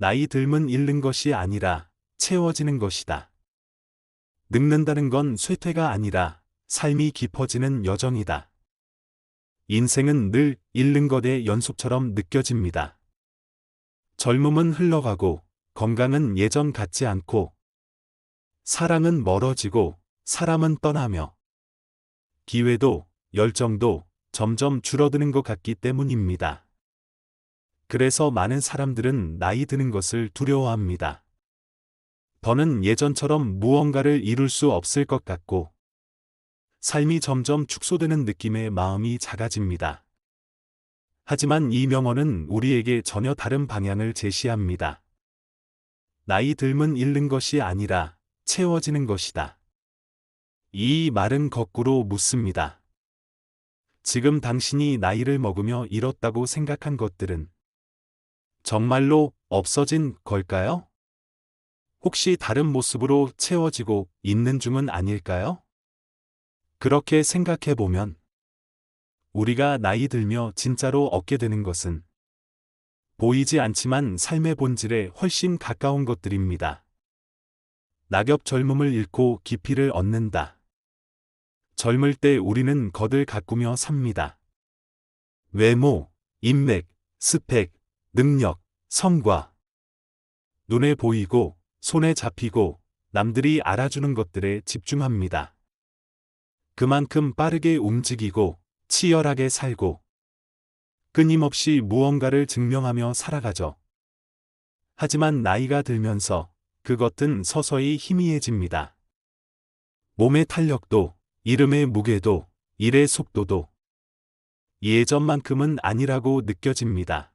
나이 들면 잃는 것이 아니라 채워지는 것이다. 늙는다는 건 쇠퇴가 아니라 삶이 깊어지는 여정이다. 인생은 늘 잃는 것의 연속처럼 느껴집니다. 젊음은 흘러가고 건강은 예전 같지 않고 사랑은 멀어지고 사람은 떠나며 기회도 열정도 점점 줄어드는 것 같기 때문입니다. 그래서 많은 사람들은 나이 드는 것을 두려워합니다. 더는 예전처럼 무언가를 이룰 수 없을 것 같고 삶이 점점 축소되는 느낌의 마음이 작아집니다. 하지만 이 명언은 우리에게 전혀 다른 방향을 제시합니다. 나이 들면 잃는 것이 아니라 채워지는 것이다. 이 말은 거꾸로 묻습니다. 지금 당신이 나이를 먹으며 잃었다고 생각한 것들은 정말로 없어진 걸까요? 혹시 다른 모습으로 채워지고 있는 중은 아닐까요? 그렇게 생각해 보면 우리가 나이 들며 진짜로 얻게 되는 것은 보이지 않지만 삶의 본질에 훨씬 가까운 것들입니다. 낙엽 젊음을 잃고 깊이를 얻는다. 젊을 때 우리는 겉을 가꾸며 삽니다. 외모, 인맥, 스펙, 능력, 성과. 눈에 보이고 손에 잡히고 남들이 알아주는 것들에 집중합니다. 그만큼 빠르게 움직이고 치열하게 살고 끊임없이 무언가를 증명하며 살아가죠. 하지만 나이가 들면서 그것은 서서히 희미해집니다. 몸의 탄력도, 이름의 무게도, 일의 속도도 예전만큼은 아니라고 느껴집니다.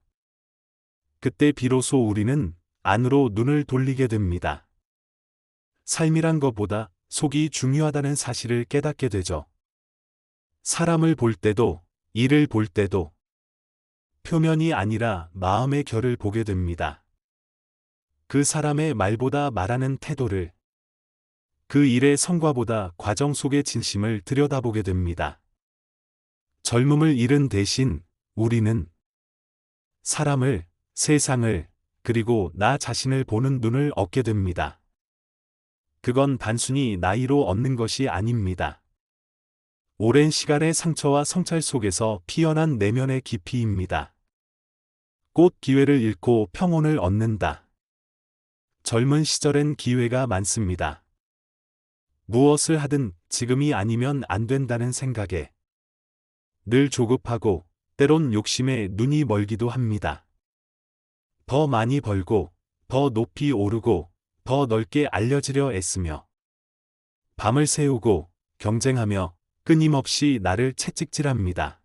그때 비로소 우리는 안으로 눈을 돌리게 됩니다. 삶이란 것보다 속이 중요하다는 사실을 깨닫게 되죠. 사람을 볼 때도, 일을 볼 때도, 표면이 아니라 마음의 결을 보게 됩니다. 그 사람의 말보다 말하는 태도를, 그 일의 성과보다 과정 속의 진심을 들여다보게 됩니다. 젊음을 잃은 대신 우리는 사람을, 세상을, 그리고 나 자신을 보는 눈을 얻게 됩니다. 그건 단순히 나이로 얻는 것이 아닙니다. 오랜 시간의 상처와 성찰 속에서 피어난 내면의 깊이입니다. 꽃 기회를 잃고 평온을 얻는다. 젊은 시절엔 기회가 많습니다. 무엇을 하든 지금이 아니면 안 된다는 생각에 늘 조급하고 때론 욕심에 눈이 멀기도 합니다. 더 많이 벌고 더 높이 오르고 더 넓게 알려지려 애쓰며 밤을 새우고 경쟁하며 끊임없이 나를 채찍질합니다.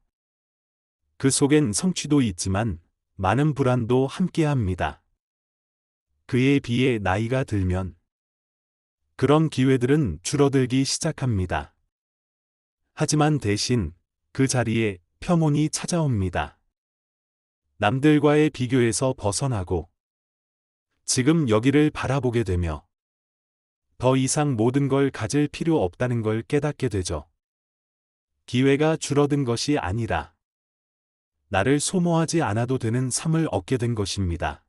그 속엔 성취도 있지만 많은 불안도 함께합니다. 그에 비해 나이가 들면 그런 기회들은 줄어들기 시작합니다. 하지만 대신 그 자리에 평온이 찾아옵니다. 남들과의 비교에서 벗어나고 지금 여기를 바라보게 되며 더 이상 모든 걸 가질 필요 없다는 걸 깨닫게 되죠. 기회가 줄어든 것이 아니라 나를 소모하지 않아도 되는 삶을 얻게 된 것입니다.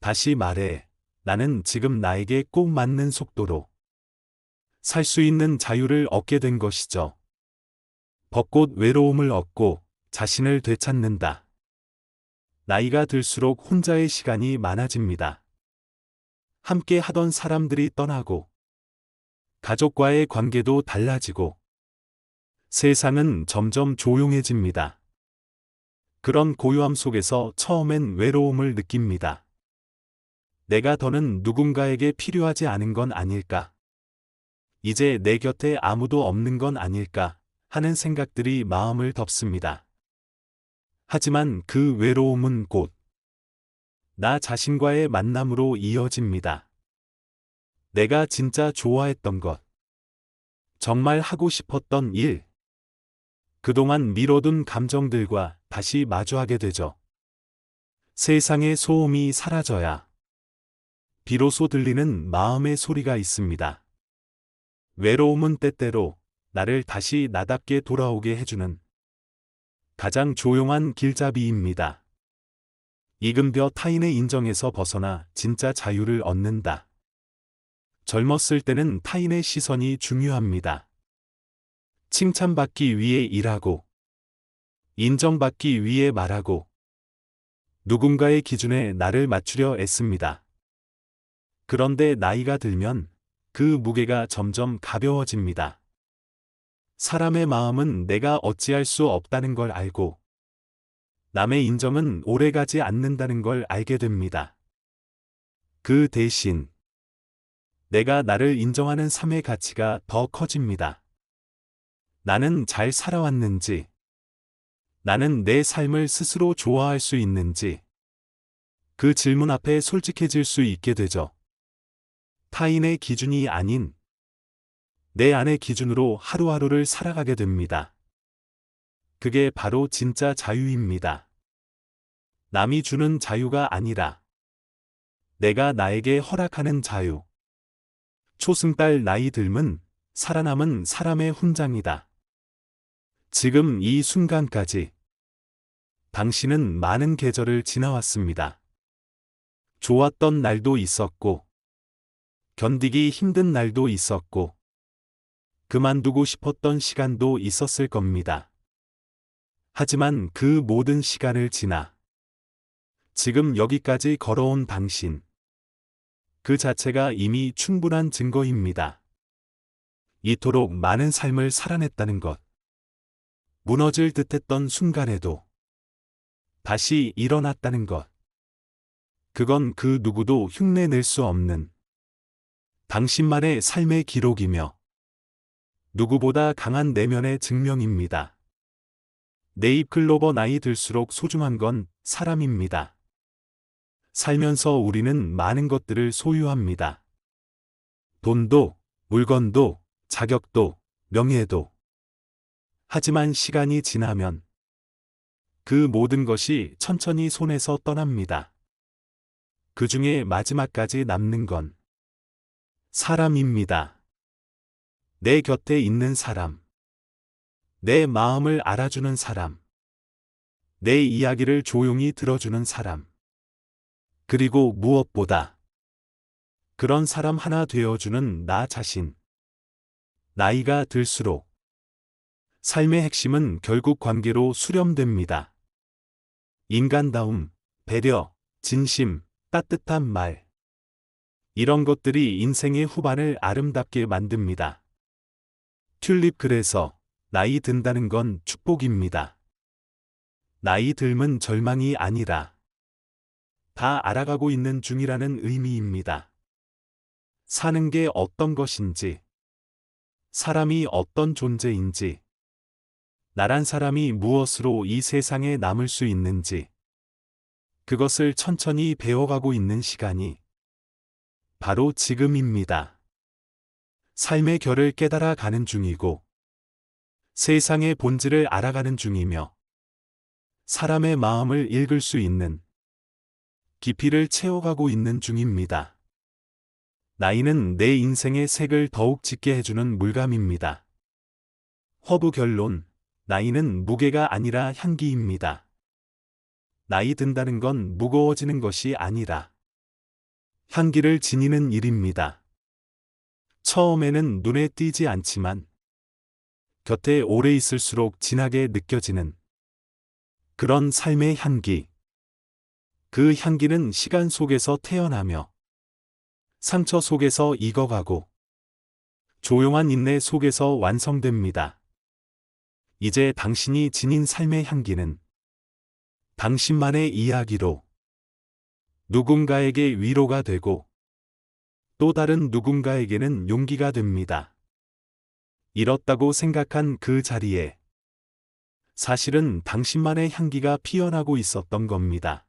다시 말해, 나는 지금 나에게 꼭 맞는 속도로 살 수 있는 자유를 얻게 된 것이죠. 벚꽃 외로움을 얻고 자신을 되찾는다. 나이가 들수록 혼자의 시간이 많아집니다. 함께 하던 사람들이 떠나고 가족과의 관계도 달라지고 세상은 점점 조용해집니다. 그런 고요함 속에서 처음엔 외로움을 느낍니다. 내가 더는 누군가에게 필요하지 않은 건 아닐까? 이제 내 곁에 아무도 없는 건 아닐까? 하는 생각들이 마음을 덮습니다. 하지만 그 외로움은 곧 나 자신과의 만남으로 이어집니다. 내가 진짜 좋아했던 것, 정말 하고 싶었던 일, 그동안 미뤄둔 감정들과 다시 마주하게 되죠. 세상의 소음이 사라져야 비로소 들리는 마음의 소리가 있습니다. 외로움은 때때로 나를 다시 나답게 돌아오게 해주는 가장 조용한 길잡이입니다. 이금벼 타인의 인정에서 벗어나 진짜 자유를 얻는다. 젊었을 때는 타인의 시선이 중요합니다. 칭찬받기 위해 일하고, 인정받기 위해 말하고, 누군가의 기준에 나를 맞추려 애씁니다. 그런데 나이가 들면 그 무게가 점점 가벼워집니다. 사람의 마음은 내가 어찌할 수 없다는 걸 알고, 남의 인정은 오래가지 않는다는 걸 알게 됩니다. 그 대신, 내가 나를 인정하는 삶의 가치가 더 커집니다. 나는 잘 살아왔는지, 나는 내 삶을 스스로 좋아할 수 있는지, 그 질문 앞에 솔직해질 수 있게 되죠. 타인의 기준이 아닌 내 안의 기준으로 하루하루를 살아가게 됩니다. 그게 바로 진짜 자유입니다. 남이 주는 자유가 아니라 내가 나에게 허락하는 자유. 초승달 나이 들면 살아남은 사람의 훈장이다. 지금 이 순간까지 당신은 많은 계절을 지나왔습니다. 좋았던 날도 있었고, 견디기 힘든 날도 있었고, 그만두고 싶었던 시간도 있었을 겁니다. 하지만 그 모든 시간을 지나 지금 여기까지 걸어온 당신. 그 자체가 이미 충분한 증거입니다. 이토록 많은 삶을 살아냈다는 것. 무너질 듯했던 순간에도 다시 일어났다는 것. 그건 그 누구도 흉내낼 수 없는 당신만의 삶의 기록이며 누구보다 강한 내면의 증명입니다. 네잎 클로버 나이 들수록 소중한 건 사람입니다. 살면서 우리는 많은 것들을 소유합니다. 돈도, 물건도, 자격도, 명예도. 하지만 시간이 지나면 그 모든 것이 천천히 손에서 떠납니다. 그 중에 마지막까지 남는 건 사람입니다. 내 곁에 있는 사람. 내 마음을 알아주는 사람. 내 이야기를 조용히 들어주는 사람. 그리고 무엇보다 그런 사람 하나 되어주는 나 자신. 나이가 들수록 삶의 핵심은 결국 관계로 수렴됩니다. 인간다움, 배려, 진심, 따뜻한 말. 이런 것들이 인생의 후반을 아름답게 만듭니다. 튤립 그래서 나이 든다는 건 축복입니다. 나이 들면 절망이 아니라 다 알아가고 있는 중이라는 의미입니다. 사는 게 어떤 것인지, 사람이 어떤 존재인지, 나란 사람이 무엇으로 이 세상에 남을 수 있는지, 그것을 천천히 배워가고 있는 시간이 바로 지금입니다. 삶의 결을 깨달아 가는 중이고 세상의 본질을 알아가는 중이며 사람의 마음을 읽을 수 있는 깊이를 채워가고 있는 중입니다. 나이는 내 인생의 색을 더욱 짙게 해주는 물감입니다. 허브 결론, 나이는 무게가 아니라 향기입니다. 나이 든다는 건 무거워지는 것이 아니라 향기를 지니는 일입니다. 처음에는 눈에 띄지 않지만 곁에 오래 있을수록 진하게 느껴지는 그런 삶의 향기. 그 향기는 시간 속에서 태어나며 상처 속에서 익어가고 조용한 인내 속에서 완성됩니다. 이제 당신이 지닌 삶의 향기는 당신만의 이야기로 누군가에게 위로가 되고 또 다른 누군가에게는 용기가 됩니다. 잃었다고 생각한 그 자리에 사실은 당신만의 향기가 피어나고 있었던 겁니다.